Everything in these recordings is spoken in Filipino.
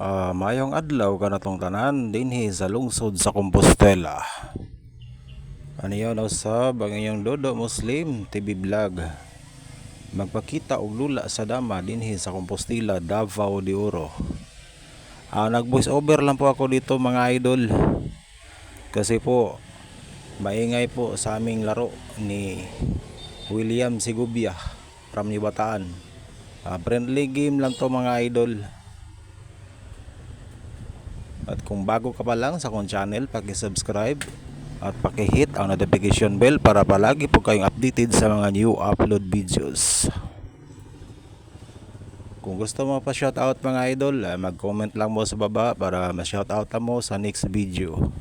Ah, mayong adlaw kanatong tanan dinhi sa lungsod sa Compostela. Ano yun usab ang iyong Dodo Muslim TV vlog. Magpakita og lula sa dama dinhi sa Compostela, Davao de Oro. Ah, nag voice over lang po ako dito mga idol. Kasi po maingay po sa aming laro ni William Sigubia from Bataan. Ah, friendly game lang to mga idol. At kung bago ka pa lang sa akong channel, paki-subscribe at paki-hit ang notification bell para palagi po kayong updated sa mga new upload videos. Kung gusto mo pa shoutout mga idol, ah, mag-comment lang mo sa baba para ma-shoutout mo sa next video.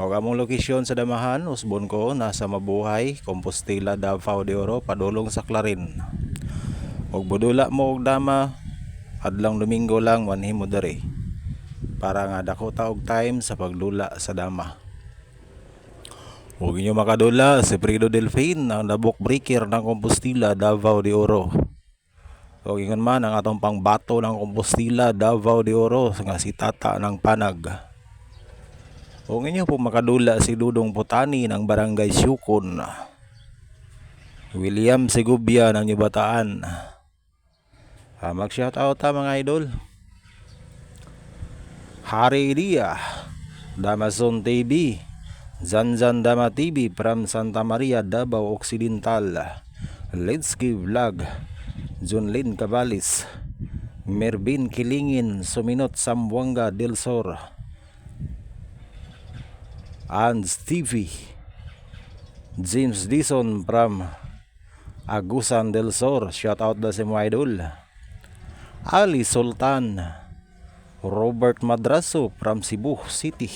O among lokasyon sa Damahan, usbon ko, nasa Mabuhay, Compostela, Davao de Oro, padulong sa Clarin. Og budula mo og dama adlang Domingo lang wanhi mo dere para nga dako ta og time sa pagdula sa dama. Huwag inyo makadula si Fredo Delfin ang nabok breaker ng Compostela, Davao de Oro. Huwag ingon man ang atong pangbato ng Compostela, Davao de Oro nga si Tata ng Panag. Huwag inyo po makadula si Dudong Putani ng Barangay Syukon. William Segubia ng Nibataan. Ah, mag-shoutout ta mga idol. Hari Dia, Damazon TV, Zanzan Dama TV from Santa Maria, Davao Occidental, Letsky Vlog, Junlin Cabalis, Mervin Kilingin, Suminot Sambuanga del Sur, Ans TV, James Dison from Agusan del Sur, shoutout na si mga idol. Ali Sultan, Robert Madraso from Cebu City,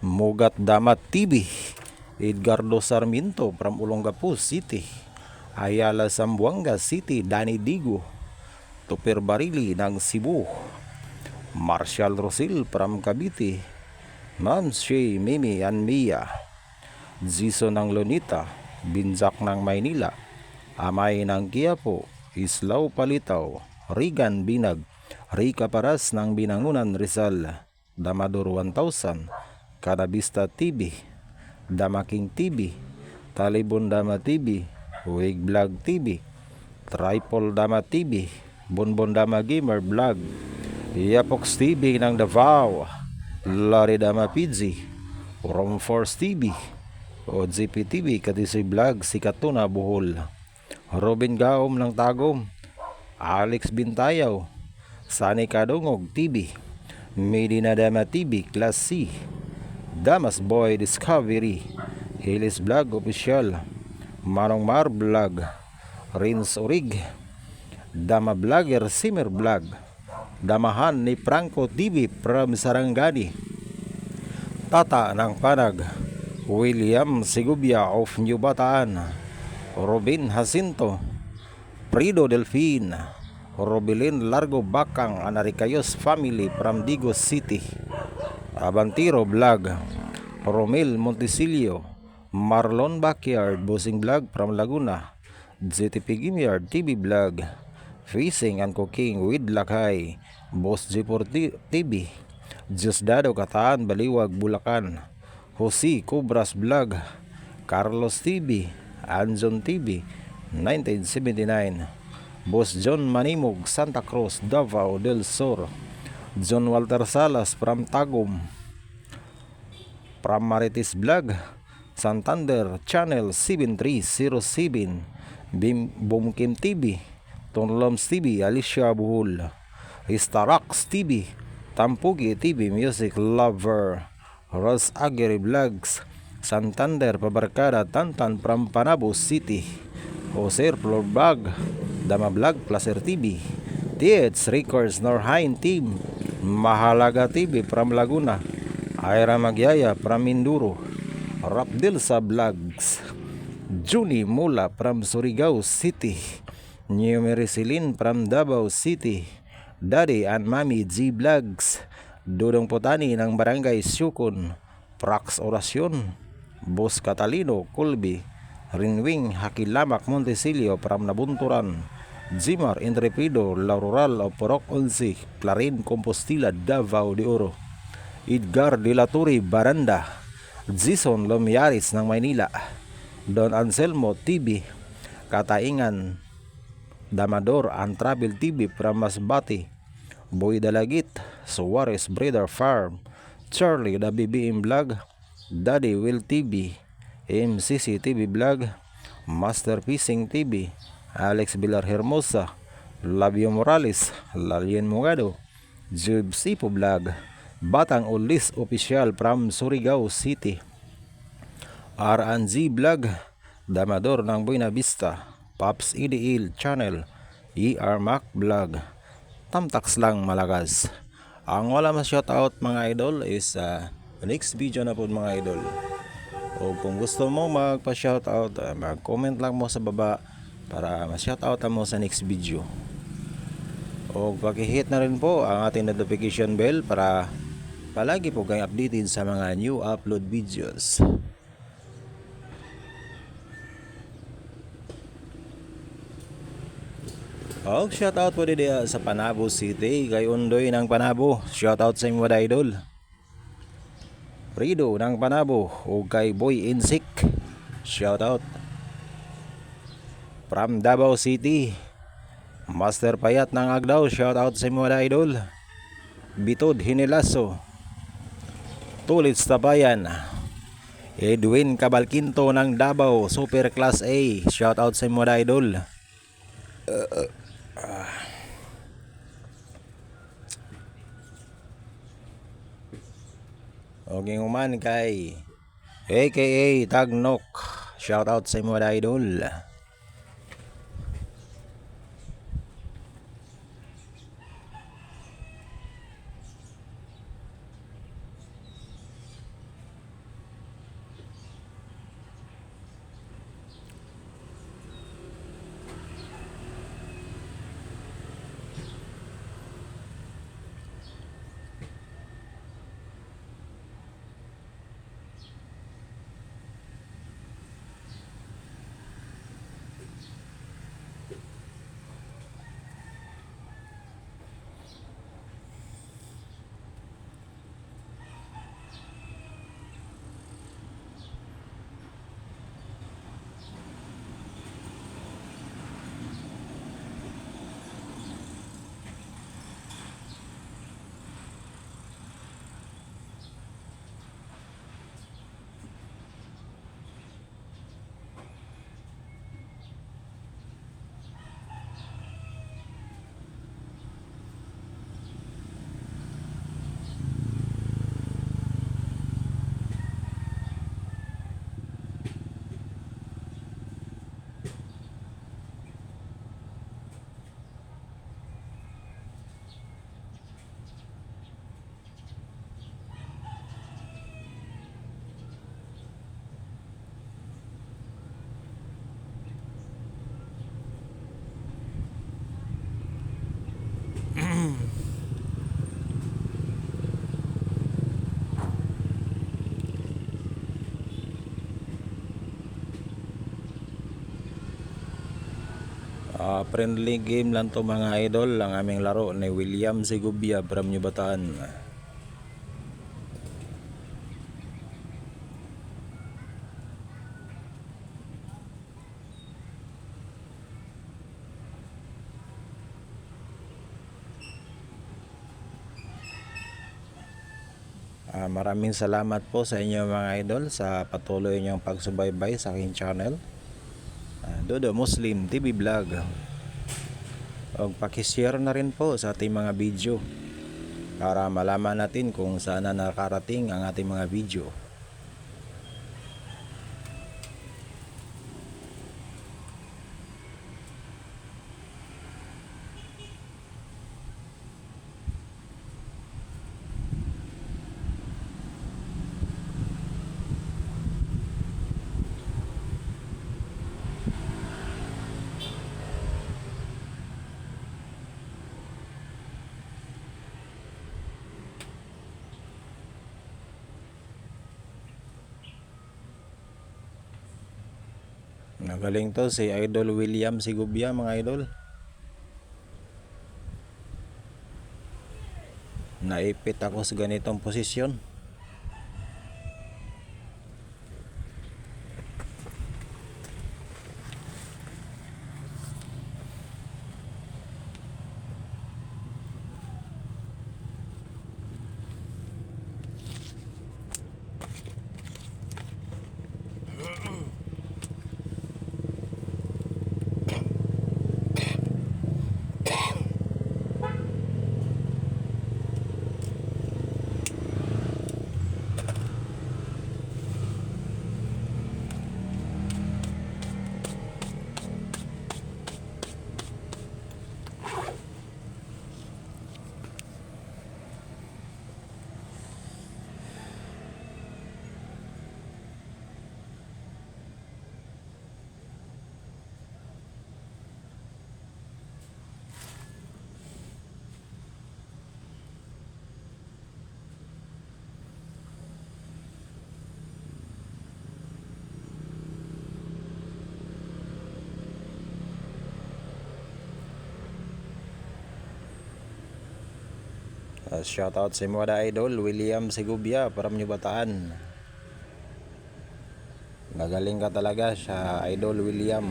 Mugat Damat TV, Edgardo Sarmiento from Olongapo City, Ayala Zamboanga City, Danny Digo, Tuper Barili ng Cebu, Marshall Rosil from Cavite, Ma'am Shay, Mimi, and Mia, Ziso ng Lonita, Binjak ng Maynila, Amay ng Quiapo, Islaw Palitaw, Rigan Binag, Rika Paras ng Binangunan Rizal, Damador 1000, Kanabista TV, Damaking TV, Talibon Dama TV, Wig Vlog TV, Tripol Dama TV, Bonbon Dama Gamer Vlog, Yapox TV ng Davao, Lari Dama Pidzi, Romforce TV, o GPTV, Katisoy Vlog, Sikatuna Buhol, Robin Gaom ng Tagom, Alex Bintayaw, Sani Kadungog TV, Medina Dama TV Class C, Damas Boy Discovery, Hilis Vlog Official, Manong Mar Vlog, Rins Orig, Dama Vlogger Simmer Vlog, Damahan ni Franco TV from Sarangani, Tata ng Panag, William Sigubia of New Bataan, Robin Jacinto, Prido Delfin, Robilin Largo Bakang Anaricayos Family from Digos City, Abantiro Vlog, Romel Montesilio, Marlon Backyard Bossing Vlog from Laguna, ZTP Gimyard TV Vlog, Facing and Cooking with Lakay, Boss G4 TV, Diosdado Kataan Baliwag Bulacan, Jose Cobras Vlog, Carlos TV, Anjon TV, 1979, Boss John Manimog, Santa Cruz, Davao del Sur, John Walter Salas from Tagum, from Marites Vlog, Santander Channel 7307, Bim Bumkim TV, Tonloms TV, Alicia Buhol, Starax TV, Tampugi TV Music Lover, Ros Aguirre Vlogs, Santander Pabarkada Tantan from Panabo City, Jose Floor Vlog, Dama Vlog Placer TV, TH Records Norhain Team, Mahalaga TV from Laguna, Aira Magyaya from Minduro, Rapdilsa Vlogs, Juni Mula from Surigao City, New Merisilin from Davao City, Daddy and Mami G Vlogs, Dudong Putani ng Barangay Syukon, Prax Orasyon, Boss Catalino Kulbi, Rinwing Hakilamak Montesilio from Nabunturan, Jimar Entrepido Laural of Porok 11, Clarin Compostela Davao de Oro, Edgar de la Torre Baranda, Jason Lomiaris ng Maynila, Don Anselmo TV, Kataingan, Damador and Travel TV from Masbate, Boy Dalagit, Suarez Breeder Farm, Charlie the BBM Vlog, Daddy Will TV, MCC TV Vlog, Master TV, Alex Villar Hermosa, Labio Morales, Lalien Mugado, Jube Sipo Vlog, Batang Ulis Official from Surigao City, RNG Vlog, Damador ng Buena Vista, Pops EDL Channel, ER Mac Vlog, Tamtax lang malagas. Ang wala mas shoutout mga idol is uh, next video na po mga idol. O kung gusto mo magpa-shoutout, uh, mag-comment lang mo sa baba para ma-shoutout mo sa next video. O paki-hit na rin po ang ating notification bell para palagi po kayo updated sa mga new upload videos. Og shoutout po din sa Panabo City kay Undoy ng Panabo. Shoutout sa mga idol. Rido ng Panabo o kay Boy Insik. Shoutout. From Davao City. Master Payat ng Agdaw. Shoutout sa inyo mga idol. Bitod Hinilaso. Tulits Tabayan. Edwin Cabalquinto ng Davao Super Class A. Shoutout sa inyo mga idol. Okay uman kay AKA Tagnok. Shout out sa mga idol. Friendly game lang to mga idol. Ang aming laro ni William Sigubia from New Bataan. Ah, maraming salamat po sa inyo mga idol sa patuloy niyong pagsubaybay sa aking channel. Ah, Dodo Muslim TV Vlog. O pakishare na rin po sa ating mga video para malaman natin kung saan na nakarating ang ating mga video. Nagaling to si Idol William Sigubia mga idol. Naipit ako sa ganitong posisyon. Uh, shout out sa mga idol William Sigubia from New Bataan. Nagaling ka talaga sa idol William.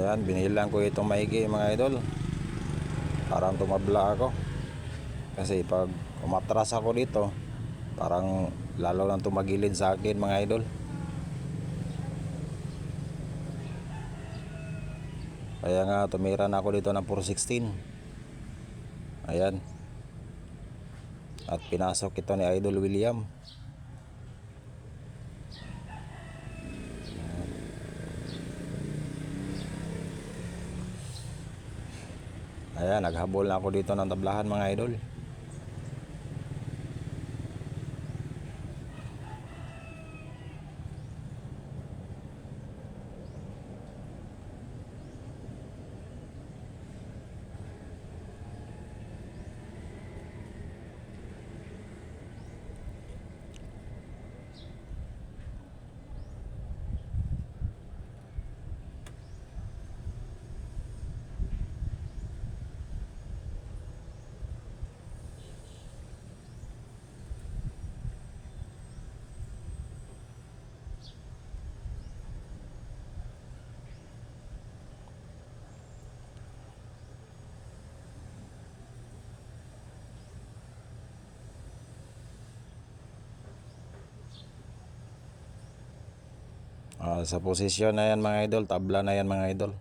Ayan, binilang ko itong maigi mga idol. Parang tumabla ako. Kasi pag umatras ako dito, parang lalo lang tumagilid sa akin mga idol. Kaya nga tumira na ako dito ng 416. Ayan. At pinasok ito ni Idol William. Ayan, naghabol na ako dito ng tablahan mga idol. Ah, sa posisyon na yan mga idol, tabla na yan mga idol.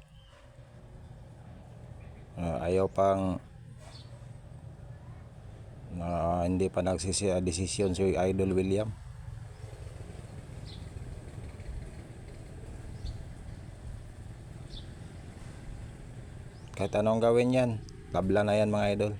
Ah, ayaw pang na hindi pa nagsisi ah, si Idol William. Kahit anong gawin yan, tabla na yan mga idol.